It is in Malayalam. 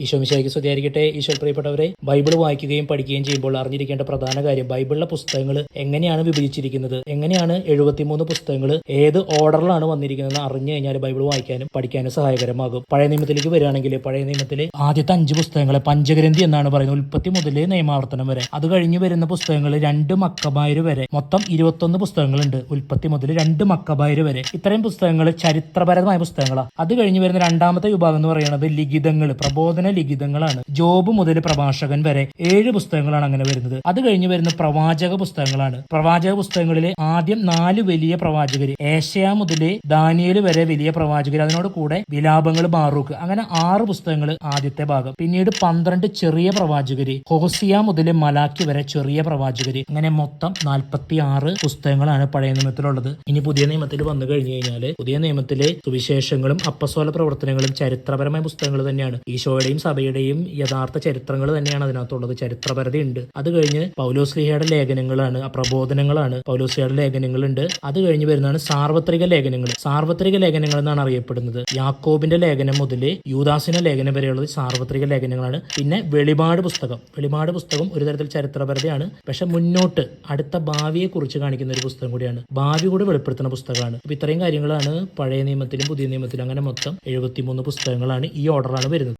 ഈശോ മിശായിക്ക് സ്തുതിയായിരിക്കട്ടെ. ഈശോ പ്രിയപ്പെട്ടവരെ ബൈബിൾ വായിക്കുകയും പഠിക്കുകയും ചെയ്യുമ്പോൾ അറിഞ്ഞിരിക്കേണ്ട പ്രധാന കാര്യം ബൈബിളിലെ പുസ്തകങ്ങൾ എങ്ങനെയാണ് വിഭജിച്ചിരിക്കുന്നത്? എങ്ങനെയാണ് എഴുപത്തിമൂന്ന് പുസ്തകങ്ങൾ ഏത് ഓർഡറിലാണ് വന്നിരിക്കുന്നത് അറിഞ്ഞു കഴിഞ്ഞാൽ ബൈബിൾ വായിക്കാനും പഠിക്കാനും സഹായകരമാകും. പഴയ നിയമത്തിലേക്ക് വരികയാണെങ്കിൽ പഴയ നിയമത്തിലെ ആദ്യത്തെ അഞ്ച് പുസ്തകങ്ങളെ പഞ്ചഗ്രന്ഥി എന്നാണ് പറയുന്നത്. ഉൽപ്പത്തി മുതൽ നിയമാവർത്തനം വരെ. അത് കഴിഞ്ഞ് വരുന്ന പുസ്തകങ്ങൾ രണ്ട് മക്കബായര് വരെ. മൊത്തം ഇരുപത്തൊന്ന് പുസ്തകങ്ങളുണ്ട്. ഉൽപ്പത്തി മുതൽ രണ്ട് മക്കബായര് വരെ. ഇത്രയും പുസ്തകങ്ങൾ ചരിത്രപരമായ പുസ്തകങ്ങളാണ് അത് കഴിഞ്ഞ് വരുന്ന രണ്ടാമത്തെ വിഭാഗം എന്ന് പറയുന്നത് ലിഖിതങ്ങൾ പ്രബോധന ലിഖിതങ്ങളാണ് ജോബ് മുതൽ പ്രഭാഷകൻ വരെ ഏഴ് പുസ്തകങ്ങളാണ് അങ്ങനെ വരുന്നത്. അത് കഴിഞ്ഞ് വരുന്ന പ്രവാചക പുസ്തകങ്ങളാണ്. പ്രവാചക പുസ്തകങ്ങളിലെ ആദ്യം നാല് വലിയ പ്രവാചകർ ഏഷ്യ മുതൽ ദാനിയൽ വരെ വലിയ പ്രവാചകർ അതിനോട് കൂടെ വിലാപങ്ങൾ ബാറൂക്ക് അങ്ങനെ ആറ് പുസ്തകങ്ങൾ ആദ്യത്തെ ഭാഗം. പിന്നീട് പന്ത്രണ്ട് ചെറിയ പ്രവാചകര് ഹോസിയ മുതൽ മലാക്കി വരെ ചെറിയ പ്രവാചകര്. അങ്ങനെ മൊത്തം നാൽപ്പത്തി ആറ് പുസ്തകങ്ങളാണ് പഴയ നിയമത്തിലുള്ളത്. ഇനി പുതിയ നിയമത്തിൽ വന്നു കഴിഞ്ഞു കഴിഞ്ഞാൽ പുതിയ നിയമത്തിലെ സുവിശേഷങ്ങളും അപ്പസോല പ്രവർത്തനങ്ങളും ചരിത്രപരമായ പുസ്തകങ്ങൾ തന്നെയാണ്. ഈശോയുടെയും സഭയുടെയും യഥാർത്ഥ ചരിത്രങ്ങൾ തന്നെയാണ് അതിനകത്തുള്ളത്. ചരിത്രപരതയുണ്ട് അത് കഴിഞ്ഞ് പൗലോസ്ലിഹയുടെ ലേഖനങ്ങളാണ് പ്രബോധനങ്ങളാണ് പൗലോസ്ലിഹയുടെ ലേഖനങ്ങളുണ്ട്. അത് കഴിഞ്ഞ് വരുന്നതാണ് സാർവത്രിക ലേഖനങ്ങൾ. സാർവത്രിക ലേഖനങ്ങൾ എന്നാണ് അറിയപ്പെടുന്നത്. യാക്കോബിന്റെ ലേഖനം മുതൽ യൂദാസിന്റെ ലേഖനം വരെയുള്ളത് സാർവത്രിക ലേഖനങ്ങളാണ്. പിന്നെ വെളിപാട് പുസ്തകം. വെളിപാട് പുസ്തകം ഒരു തരത്തിൽ ചരിത്രപരതയാണ് പക്ഷെ മുന്നോട്ട് അടുത്ത ഭാവിയെ കുറിച്ച് കാണിക്കുന്ന ഒരു പുസ്തകം കൂടിയാണ്. ഭാവി കൂടി വെളിപ്പെടുത്തുന്ന പുസ്തകമാണ്. അപ്പൊ ഇത്രയും കാര്യങ്ങളാണ് പഴയ നിയമത്തിലും പുതിയ നിയമത്തിലും അങ്ങനെ മൊത്തം എഴുപത്തിമൂന്ന് പുസ്തകങ്ങളാണ് ഈ ഓർഡറാണ് വരുന്നത്.